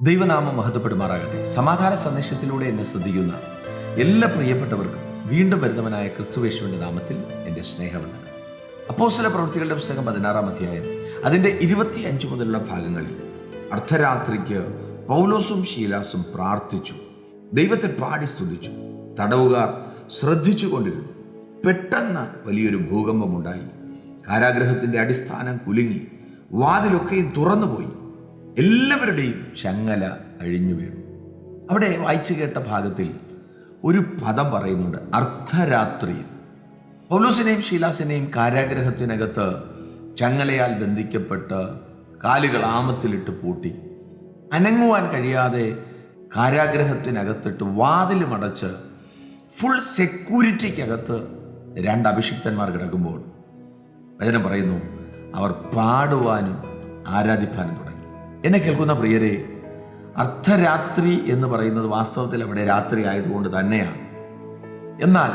ദൈവനാമം മഹത്വപ്പെടുമാറാകട്ടെ. സമാധാന സന്ദേശത്തിലൂടെ എന്നെ ശ്രദ്ധിക്കുന്ന എല്ലാ പ്രിയപ്പെട്ടവർക്കും വീണ്ടും വരുന്നവനായ ക്രിസ്തുവേശുവിന്റെ നാമത്തിൽ എന്റെ സ്നേഹമുണ്ട് അപ്പോസ്തല പ്രവൃത്തികളുടെ പുസ്തകം പതിനാറാം അധ്യായം അതിന്റെ ഇരുപത്തി അഞ്ച് മുതലുള്ള ഭാഗങ്ങളിൽ അർദ്ധരാത്രിക്ക് പൗലോസും ശീലാസും പ്രാർത്ഥിച്ചു. ദൈവത്തെ പാടി സ്തുതിച്ചു. തടവുകാർ ശ്രദ്ധിച്ചുകൊണ്ടിരുന്നു പെട്ടെന്ന് വലിയൊരു ഭൂകമ്പമുണ്ടായി. കാരാഗ്രഹത്തിന്റെ അടിസ്ഥാനം കുലുങ്ങി. വാതിലൊക്കെയും തുറന്നുപോയി. എല്ലാവരുടെയും ചങ്ങല അഴിഞ്ഞു വീണു. അവിടെ വായിച്ചു കേട്ട ഭാഗത്തിൽ ഒരു പദം പറയുന്നുണ്ട് അർദ്ധരാത്രി പൗലൂസിനെയും ഷീലാസിനെയും കാരാഗ്രഹത്തിനകത്ത് ചങ്ങലയാൽ ബന്ധിക്കപ്പെട്ട് കാലുകൾ ആമത്തിലിട്ട് പൂട്ടി. അനങ്ങുവാൻ കഴിയാതെ കാരാഗ്രഹത്തിനകത്തിട്ട് വാതിൽ മടച്ച് ഫുൾ സെക്യൂരിറ്റിക്കകത്ത് രണ്ട് അഭിഷിക്തന്മാർ കിടക്കുമ്പോൾ വചനം പറയുന്നു അവർ പാടുവാനും ആരാധിപ്പാനും തുടങ്ങി. എന്നെ കേൾക്കുന്ന പ്രിയരെ അർദ്ധരാത്രി എന്ന് പറയുന്നത് വാസ്തവത്തിൽ അവിടെ രാത്രി ആയതുകൊണ്ട് തന്നെയാണ്. എന്നാൽ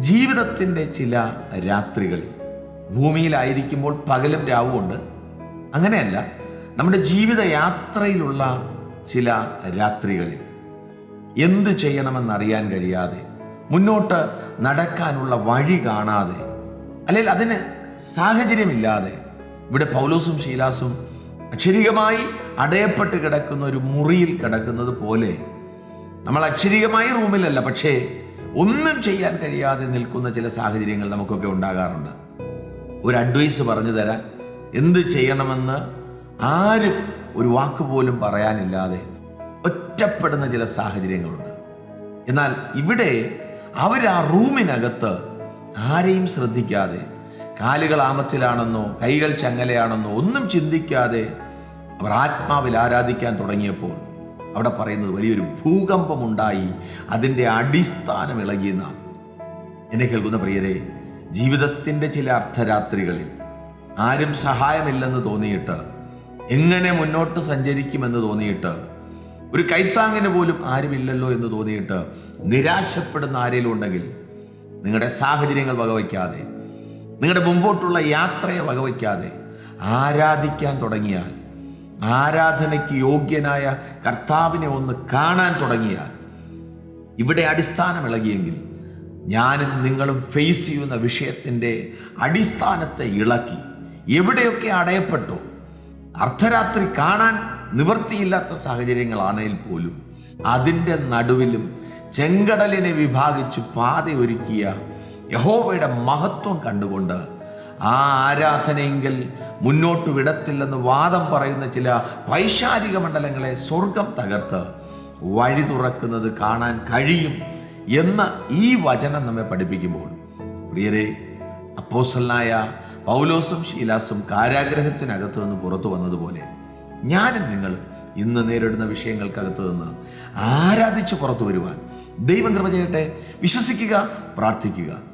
ജീവിതത്തിന്റെ ചില രാത്രികളിൽ ഭൂമിയിലായിരിക്കുമ്പോൾ പകലും രാവുമുണ്ട് അങ്ങനെയല്ല നമ്മുടെ ജീവിത യാത്രയിലുള്ള ചില രാത്രികളിൽ എന്ത് ചെയ്യണമെന്നറിയാൻ കഴിയാതെ മുന്നോട്ട് നടക്കാനുള്ള വഴി കാണാതെ അല്ലെങ്കിൽ അതിന് സാഹചര്യമില്ലാതെ ഇവിടെ പൗലോസും ശീലാസും അക്ഷരികമായി അടയപ്പെട്ട് കിടക്കുന്ന ഒരു മുറിയിൽ കിടക്കുന്നത് പോലെ നമ്മൾ അക്ഷരികമായി റൂമിലല്ല പക്ഷേ ഒന്നും ചെയ്യാൻ കഴിയാതെ നിൽക്കുന്ന ചില സാഹചര്യങ്ങൾ നമുക്കൊക്കെ ഉണ്ടാകാറുണ്ട്. ഒരു അഡ്വൈസ് പറഞ്ഞു തരാൻ എന്ത് ചെയ്യണമെന്ന് ആരും ഒരു വാക്ക് പോലും പറയാനില്ലാതെ ഒറ്റപ്പെടുന്ന ചില സാഹചര്യങ്ങളുണ്ട്. എന്നാൽ ഇവിടെ അവർ ആ റൂമിനകത്ത് ആരെയും ശ്രദ്ധിക്കാതെ കാലുകൾ ആമത്തിലാണെന്നോ കൈകൾ ചങ്ങലയാണെന്നോ ഒന്നും ചിന്തിക്കാതെ അവർ ആത്മാവിൽ ആരാധിക്കാൻ തുടങ്ങിയപ്പോൾ അവിടെ പറയുന്നത് വലിയൊരു ഭൂകമ്പമുണ്ടായി അതിന്റെ അടിസ്ഥാനം ഇളകിയെന്നാണ് എന്നെ കേൾക്കുന്ന പ്രിയരെ ജീവിതത്തിന്റെ ചില അർദ്ധരാത്രികളിൽ ആരും സഹായമില്ലെന്ന് തോന്നിയിട്ട് എങ്ങനെ മുന്നോട്ട് സഞ്ചരിക്കുമെന്ന് തോന്നിയിട്ട് ഒരു കൈത്താങ്ങിന് പോലും ആരുമില്ലല്ലോ എന്ന് തോന്നിയിട്ട് നിരാശപ്പെടുന്ന ആരെങ്കിലും ഉണ്ടെങ്കിൽ നിങ്ങളുടെ സാഹചര്യങ്ങൾ വകവയ്ക്കാതെ നിങ്ങളുടെ മുമ്പോട്ടുള്ള യാത്രയെ വകവയ്ക്കാതെ ആരാധിക്കാൻ തുടങ്ങിയാൽ ആരാധനയ്ക്ക് യോഗ്യനായ കർത്താവിനെ ഒന്ന് കാണാൻ തുടങ്ങിയാൽ ഇവിടെ അടിസ്ഥാനം ഇളകിയെങ്കിൽ ഞാനും നിങ്ങളും ഫേസ് ചെയ്യുന്ന വിഷയത്തിന്റെ അടിസ്ഥാനത്തെ ഇളക്കി എവിടെയൊക്കെ അടയപ്പെട്ടോ അർദ്ധരാത്രി കാണാൻ നിവൃത്തിയില്ലാത്ത സാഹചര്യങ്ങളാണെങ്കിൽ പോലും അതിന്റെ നടുവിലും ചെങ്കടലിനെ വിഭാഗിച്ച് പാത ഒരുക്കിയ യഹോവയുടെ മഹത്വം കണ്ടുകൊണ്ട് ആ ആരാധനയെങ്കിൽ മുന്നോട്ട് വിടത്തില്ലെന്ന് വാദം പറയുന്ന ചില പൈശാരിക മണ്ഡലങ്ങളെ സ്വർഗം തകർത്ത് വഴി തുറക്കുന്നത് കാണാൻ കഴിയും എന്ന ഈ വചനം നമ്മെ പഠിപ്പിക്കുമ്പോൾ. പ്രിയരെ അപ്പോസലായ പൗലോസും ശീലാസും കാരാഗ്രഹത്തിനകത്തു നിന്ന് പുറത്തു വന്നതുപോലെ ഞാനും നിങ്ങൾ ഇന്ന് നേരിടുന്ന വിഷയങ്ങൾക്കകത്ത് നിന്ന് ആരാധിച്ച് പുറത്തു വരുവാൻ ദൈവം കൃപ ചെയ്യട്ടെ. വിശ്വസിക്കുക പ്രാർത്ഥിക്കുക.